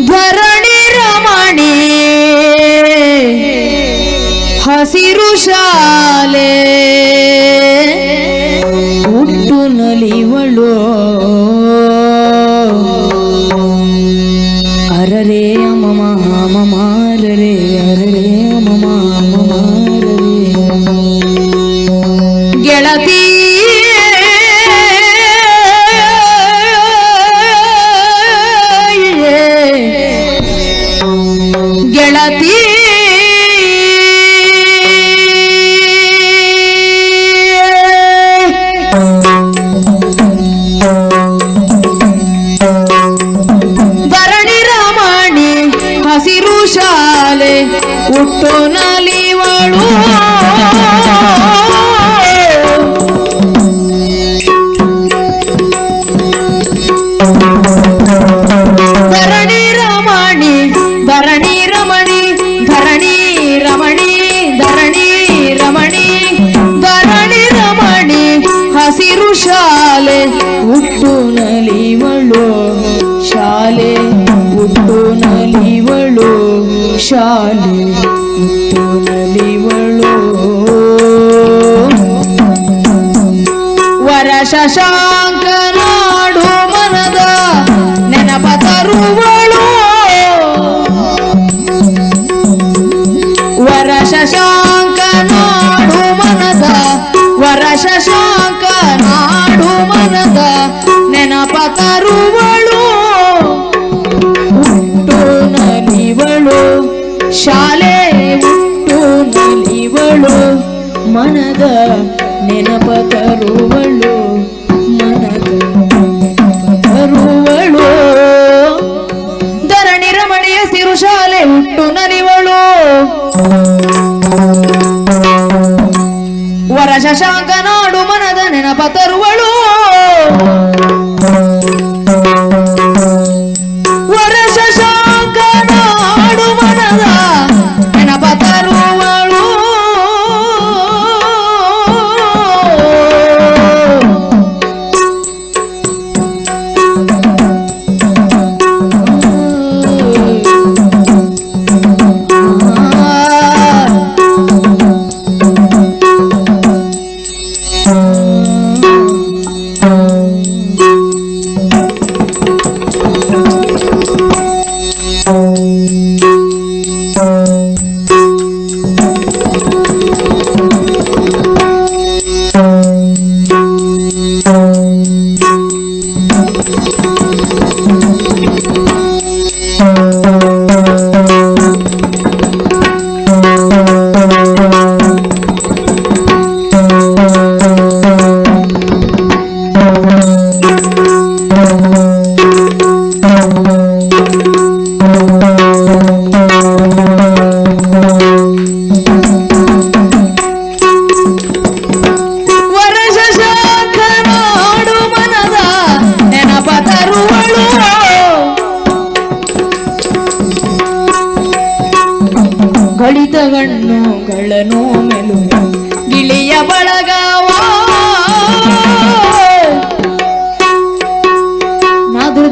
ಧರಣಿ ರಮಣಿ ಹಸಿರು ಶಾಲೆ. ಹುಟ್ಟು ನಲಿವಳು. ಅರರೆ ಅಮಮ ಅರರೇ ಅರರೆ. ಹುಟ್ಟು ನಲಿವಳು ಧರಣಿ ಶಾಲೆ ಹುಟ್ಟು ನಲಿವಳು ವರ ಶಶಾಂಕನಾಡು ಮನದ ನೆನಪ ತರುವಳು. ವರ ಶಶಾಂಕನಾಡು ಮನದ, ವರ ಶಶಾಂಕನಾಡು ಮನದ ನೆನಪ ತರುವಳು. ಮನದ ನೆನಪ ತರುವಳು ಮನದ ತರುವಳು ಧರಣಿ ರಮಣಿಯ ಸಿರುಶಾಲೆ ಹುಟ್ಟು ನಲಿವಳು. ವರ ಶಶಾಂಕ ನಾಡು ಮನದ ನೆನಪ ತರುವಳು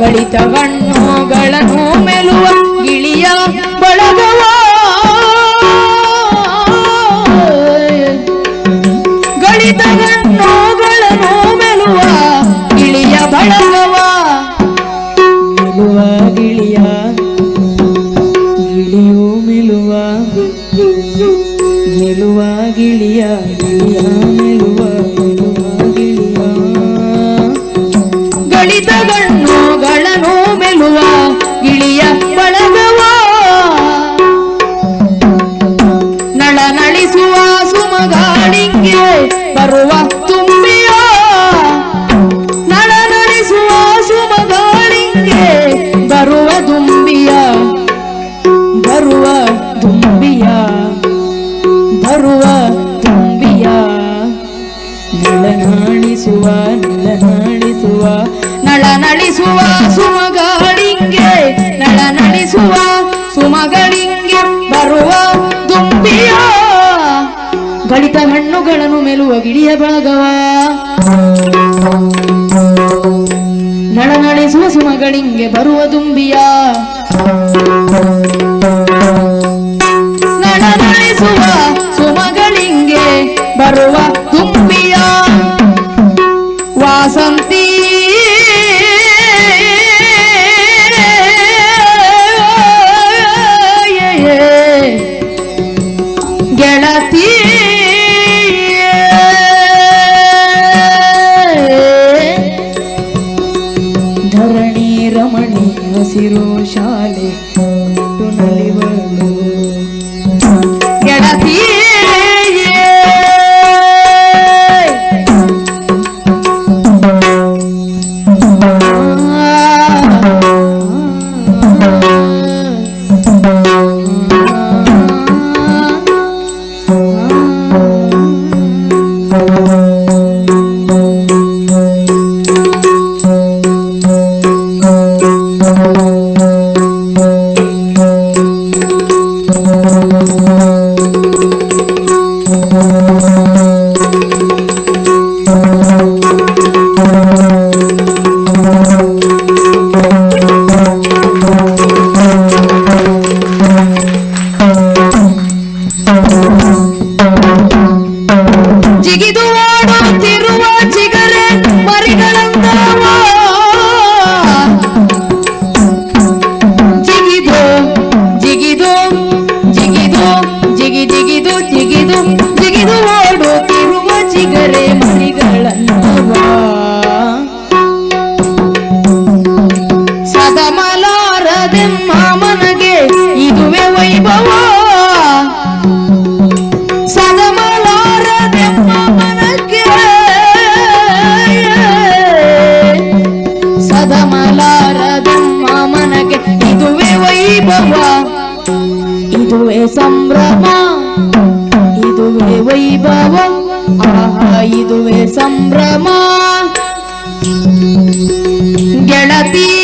ಗಳಿತ ಗಣ್ಣುಗಳನ್ನು ಮೆಲುವ ಗಿಳಿಯ ಬಳಗವ. ಗಳಿತ ಹೇಳುವ ಗಿಳಿಯ ಬಳಗವ. ನಳನಳಿಸುವ ಸುಮಗಾಳಿಂಗೆ ಬರುವ ತುಂಬಿಯ. ನಳ ನಳಿಸುವ ಸುಮಗಾಳಿಂಗೆ ಬರುವ ದುಂಬಿಯ. ಬರುವ ದುಂಬಿಯ. ಬರುವ ತುಂಬಿಯ ನಳನಾಳಿಸುವ ನಳನಾಳಿಸುವ ನಳನಳಿಸುವ ಸುಮ ಮಗಳಿಂಗೆ ಬರುವ ದುಂಬಿಯ ಗಳಿತ ಹಣ್ಣುಗಳನ್ನು ಮೇಲುವ ಗಿಳಿಯ ಬಳಗವ? ನಳನಳಿಸುವ ಸುಮಗಳಿಂಗೆ ಬರುವ ದುಂಬಿಯ? ನಳನಳಿಸುವ ಸುಮಗಳಿಂಗೆ ಬರುವ ದುಂಬಿಯ? ವಾಸಂತ ಸಂಭ್ರಮ. ಇದುವೇ ವೈಭವ. ಆಹಾ ಇದುವೇ ಸಂಭ್ರಮ. ಗೆಳತಿ